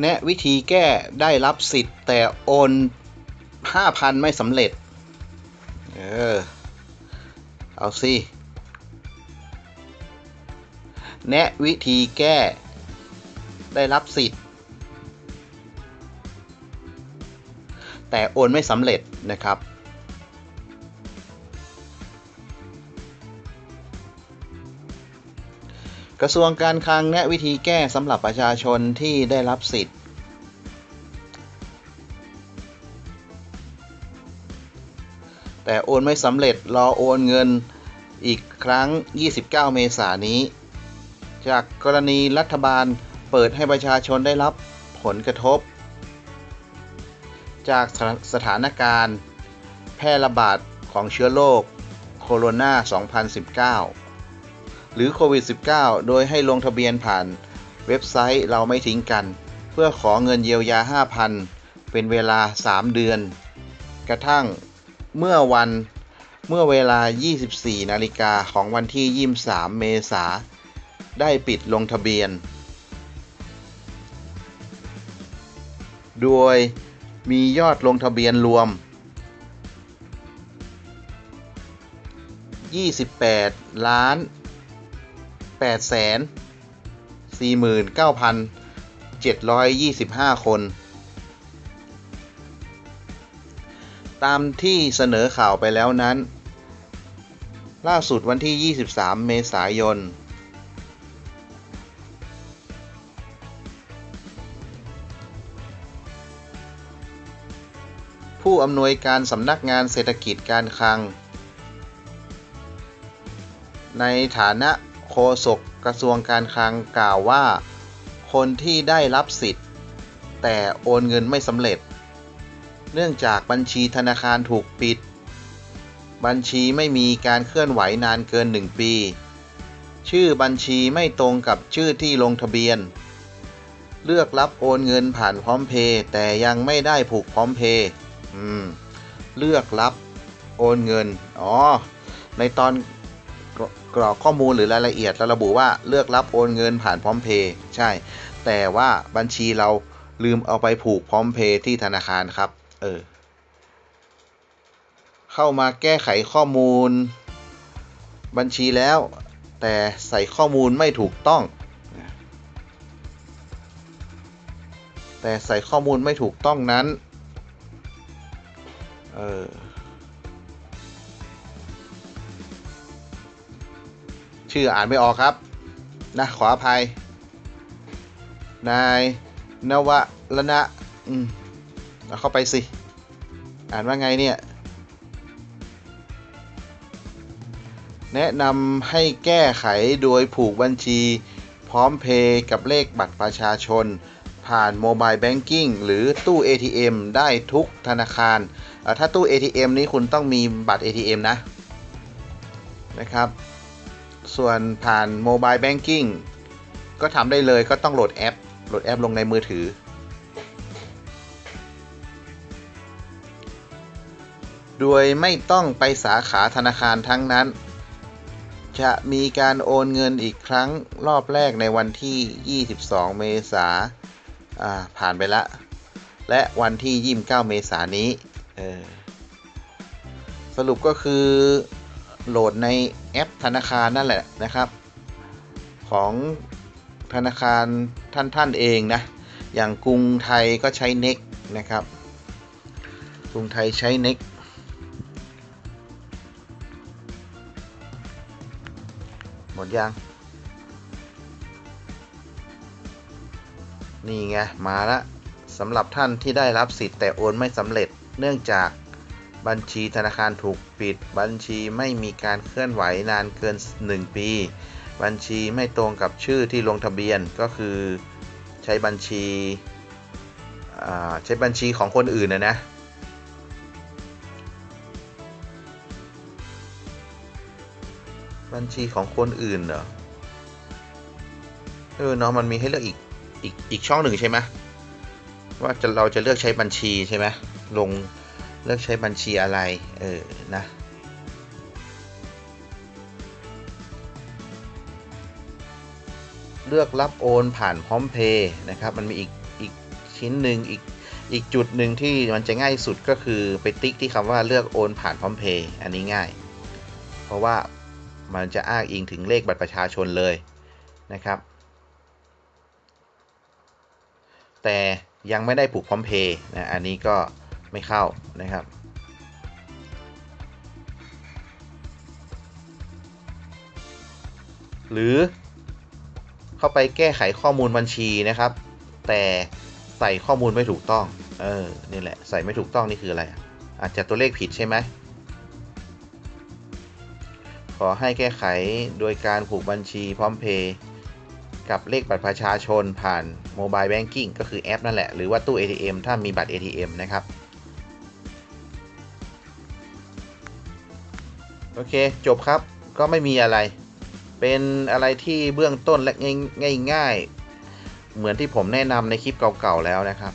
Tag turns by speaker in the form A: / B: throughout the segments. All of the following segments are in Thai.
A: แนะวิธีแก้ได้รับสิทธิ์ แต่โอน5,000ไม่สำเร็จ เออ เอาสิแนะวิธีแก้ได้รับสิทธิ์ แต่โอนไม่สำเร็จนะครับ กระทรวงการคลังแนะวิธีแก้สำหรับประชาชนที่ได้รับสิทธิ์ แต่โอนไม่สำเร็จรอโอนเงินอีกครั้ง 29 เมษายนนี้ จากกรณีรัฐบาลเปิดให้ประชาชนได้รับผลกระทบ จากสถานการณ์ แพร่ระบาดของเชื้อโรคโคโรนา 2019 หรือโควิด -19 โดยให้ลงทะเบียนผ่านเว็บไซต์เราไม่ทิ้งกัน เพื่อขอเงินเยียวยา 5,000 เป็นเวลา 3 เดือน กระทั่งเมื่อวันเมื่อเวลา 24 นาฬิกาของวันที่ 23 เมษา ได้ปิดลงทะเบียน โดยมียอดลงทะเบียนรวม 28 ล้าน 8แสน49,725 คน ตามที่เสนอข่าวไปแล้วนั้น ล่าสุดวันที่ 23 เมษายน ผู้อำนวยการสำนักงานเศรษฐกิจการคลังในฐานะ โฆษกกระทรวงการคลังกล่าวว่า คนที่ได้รับสิทธิ์ แต่โอนเงินไม่สำเร็จ เนื่องจากบัญชีธนาคารถูกปิด บัญชีไม่มีการเคลื่อนไหวนานเกิน 1 ปี ชื่อบัญชีไม่ตรงกับชื่อที่ลงทะเบียน เลือกรับโอนเงินผ่านพร้อมเพย์แต่ยังไม่ได้ผูกพร้อมเพย์เลือกรับโอนเงิน อ๋อ ในตอน กรอกข้อมูลหรือรายละเอียดเราระบุว่าเลือกรับโอนเงินผ่านพร้อมเพย์ใช่ แต่ว่าบัญชีเราลืมเอาไปผูกพร้อมเพย์ที่ธนาคารครับ เออ เข้ามาแก้ไขข้อมูล บัญชีแล้ว แต่ใส่ข้อมูลไม่ถูกต้อง แต่ใส่ข้อมูลไม่ถูกต้องนั้น เออ ชื่ออ่านไม่ออกครับนะขออภัย นายนวะละนะอืมเอาเข้าไปสิ อ่านว่าไงเนี่ย แนะนำให้แก้ไขโดยผูกบัญชี พร้อมเพย์กับเลขบัตรประชาชน ผ่านโมบายแบงกิ้งหรือตู้ ATM ได้ทุกธนาคาร ถ้าตู้ ATM นี้คุณต้องมีบัตร ATM นะนะครับ ส่วนผ่านโมบายแบงกิ้งก็ทำได้เลยก็ต้องโหลดแอป โหลดแอปลงในมือถือ โดยไม่ต้องไปสาขาธนาคารทั้งนั้น จะมีการโอนเงินอีกครั้งรอบแรกในวันที่ 22 เมษาผ่านไปละ และวันที่ 29 เมษานี้สรุปก็คือ โหลดในแอปธนาคารนั่นแหละนะครับ ของธนาคารท่านท่านเองนะ อย่างกรุงไทยก็ใช้เน็กนะครับ กรุงไทยใช้เน็กหมดยัง นี่ไง มาละสำหรับท่านที่ได้รับสิทธิ์แต่โอนไม่สำเร็จเนื่องจาก บัญชีธนาคารถูกปิด บัญชีไม่มีการเคลื่อนไหวนานเกิน 1 ปี บัญชีไม่ตรงกับชื่อที่ลงทะเบียนก็คือใช้บัญชีใช้บัญชีของคนอื่นนะนะบัญชีของคนอื่นเหรอ เออเนาะมันมีให้เลือกอีกอีกอีกช่องหนึ่งใช่ไหมว่าจะเราจะเลือกใช้บัญชีใช่ไหมลง เลือกใช้บัญชีอะไร เออ นะ เลือกรับโอนผ่านพร้อมเพย์นะครับ มันมีอีก อีกชิ้นหนึ่งอีก อีกจุดหนึ่งที่มันจะง่ายสุดก็คือไปติ๊กที่คำว่าเลือกโอนผ่านพร้อมเพย์อันนี้ง่าย เพราะว่ามันจะอ้างอิงถึงเลขบัตรประชาชนเลยนะครับ แต่ยังไม่ได้ผูกพร้อมเพย์นะ อันนี้ก็ ไม่เข้านะครับ หรือเข้าไปแก้ไขข้อมูลบัญชีนะครับ แต่ใส่ข้อมูลไม่ถูกต้องเออนี่แหละใส่ไม่ถูกต้องนี่คืออะไร อาจจะตัวเลขผิดใช่ไหมขอให้แก้ไขโดยการผูกบัญชีพร้อมเพย์กับเลขบัตรประชาชนผ่านโมบายแบงกิ้งก็คือแอปนั่นแหละ หรือว่าตู้ ATM ถ้ามีบัตร ATM นะครับ โอเคจบครับก็ไม่มีอะไร เป็นอะไรที่เบื้องต้นและง่ายๆ เหมือนที่ผมแนะนำในคลิปเก่าๆแล้วนะครับ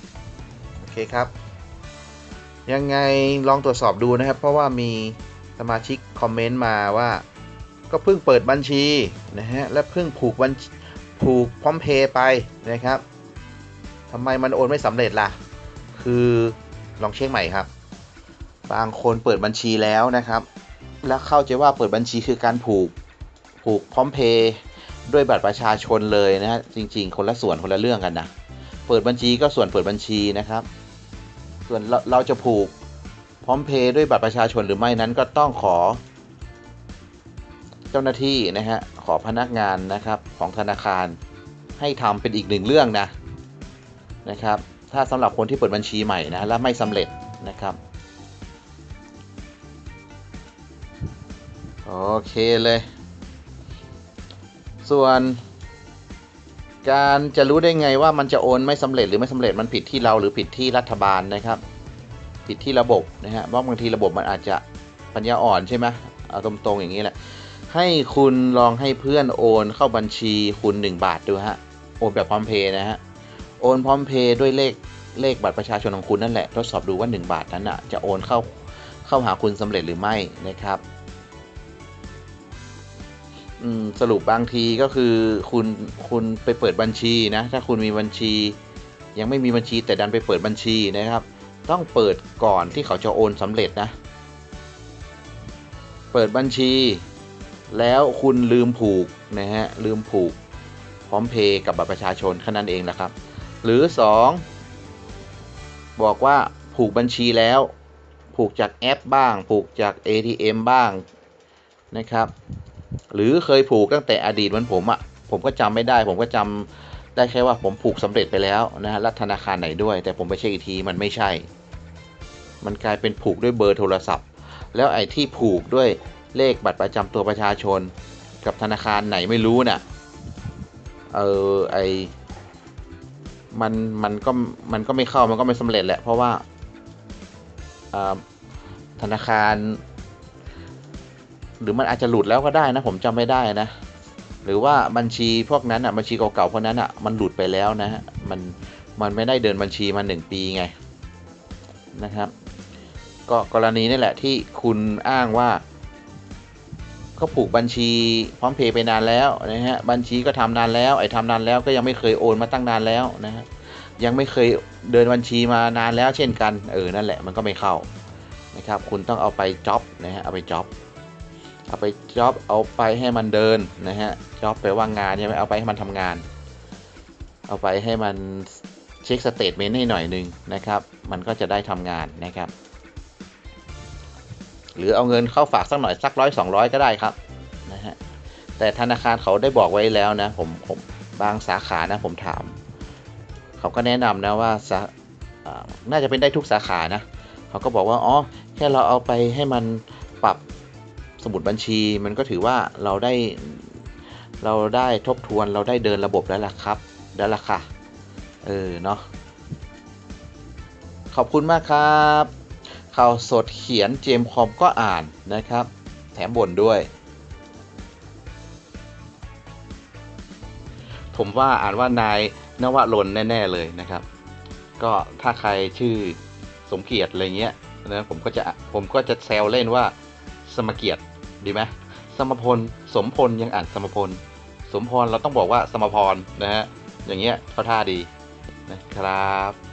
A: โอเคครับ ยังไงลองตรวจสอบดูนะครับ เพราะว่ามีสมาชิกคอมเมนต์มาว่า ก็เพิ่งเปิดบัญชีนะฮะและเพิ่งผูกบัญผูกพร้อมเพย์ไปนะครับทำไมมันโอนไม่สำเร็จล่ะ คือลองเช็คใหม่ครับ บางคนเปิดบัญชีแล้วนะครับ แล้วเข้าใจว่าเปิดบัญชีคือการผูกผูกพร้อมเพย์ด้วยบัตรประชาชนเลยนะฮะจริง ๆ คนละส่วนคนละเรื่องกันนะเปิดบัญชีก็ส่วนเปิดบัญชีนะครับ ส่วนเราเราจะผูกพร้อมเพย์ด้วยบัตรประชาชนหรือไม่นั้นก็ต้องขอ เจ้าหน้าที่นะฮะขอพนักงานนะครับของธนาคารให้ทำเป็นอีกหนึ่งเรื่องนะนะครับ ถ้าสำหรับคนที่เปิดบัญชีใหม่นะและไม่สำเร็จนะครับ โอเคเลย ส่วน การจะรู้ได้ไงว่ามันจะโอนไม่สำเร็จหรือไม่สำเร็จมันผิดที่เราหรือผิดที่รัฐบาลนะครับ ผิดที่ระบบนะฮะเพราะบางทีระบบมันอาจจะปัญญาอ่อนใช่ไหมเอาตรงๆอย่างนี้แหละ ให้คุณลองให้เพื่อนโอนเข้าบัญชีคุณ 1 บาทดูฮะ โอนแบบพร้อมเพย์นะฮะ โอนพร้อมเพย์ด้วยเลขเลขบัตรประชาชนของคุณนั่นแหละ ทดสอบดูว่า 1 บาทนั้นอะจะโอนเข้าเข้าหาคุณสำเร็จหรือไม่นะครับ สรุปบางทีก็คือคุณคุณไปเปิดบัญชีนะ ถ้าคุณมีบัญชี ยังไม่มีบัญชีแต่ดันไปเปิดบัญชีนะครับ ต้องเปิดก่อนที่เขาจะโอนสำเร็จนะ เปิดบัญชี แล้วคุณลืมผูกนะฮะลืมผูกพร้อมเพย์กับบัตรประชาชนแค่นั้นเองนะครับ หรือ 2 บอกว่าผูกบัญชีแล้ว ผูกจากแอปบ้าง ผูกจาก ATM บ้างนะครับ หรือเคยผูกตั้งแต่อดีตเหมือนผมอะ่ะผมก็จำไม่ได้ ผมก็จำได้แค่ว่าผมผูกสำเร็จไปแล้วนะฮะรัธนาคารไหนด้วย แต่ผมไปเช็คอีกทีมันไม่ใช่ มันกลายเป็นผูกด้วยเบอร์โทรศัพท์ แล้วไอ้ที่ผูกด้วยเลขบัตรประจำตัวประชาชน กับธนาคารไหนไม่รู้น่ะเออไอมันมันก็มันก็ไม่เข้ามันก็ไม่สำเร็จแหละเพราะว่าธนาคาร หรือมันอาจจะหลุดแล้วก็ได้นะ ผมจำไม่ได้นะ หรือว่าบัญชีพวกนั้นอะบัญชีเก่าๆพวกนั้นอะมันหลุดไปแล้วนะฮะมันมันไม่ได้เดินบัญชีมาหนึ่งปีไงนะครับ ก็กรณีนี่แหละที่คุณอ้างว่าเขาผูกบัญชีพร้อมเพย์ไปนานแล้วนะฮะบัญชีก็ทำนานแล้วไอ้ทำนานแล้วก็ยังไม่เคยโอนมาตั้งนานแล้วนะฮะยังไม่เคยเดินบัญชีมานานแล้วเช่นกันเออนั่นแหละมันก็ไม่เข้านะครับ คุณต้องเอาไปจ็อบนะฮะเอาไปจ็อบ เอาไปจ็อบเอาไปให้มันเดินนะฮะจ็อบไปว่างงานใช่ไหมเอาไปให้มันทำงาน เอาไปให้มันเช็คสเตทเมนต์ให้หน่อยหนึ่งนะครับ มันก็จะได้ทำงานนะครับ หรือเอาเงินเข้าฝากสักหน่อยสักร้อยสองร้อยก็ได้ครับนะฮะแต่ธนาคารเขาได้บอกไว้แล้วนะผมผมบางสาขานะผมถาม เขาก็แนะนำนะว่าน่าจะเป็นได้ทุกสาขานะเขาก็บอกว่าอ๋อแค่เราเอาไปให้มันปรับ สมุดบัญชีมันก็ถือว่าเราได้เราได้ทบทวนเราได้เดินระบบแล้วล่ะครับแล้วล่ะค่ะเออเนาะขอบคุณมากครับข่าวสดเขียนเจมคอมก็อ่านนะครับ แถมบ่นด้วย ผมว่าอ่านว่านายนวรนแน่ ๆ เลยนะครับ ก็ถ้าใครชื่อสมเกียรติอะไรเงี้ยนะผมก็จะผมก็จะแซวเล่นว่าสมเกียรติ ดีไหมสมพลสมพลยังอ่านสมพล สมพรเราต้องบอกว่าสมพรนะฮะอย่างเงี้ยเขาท่าดีนะครับ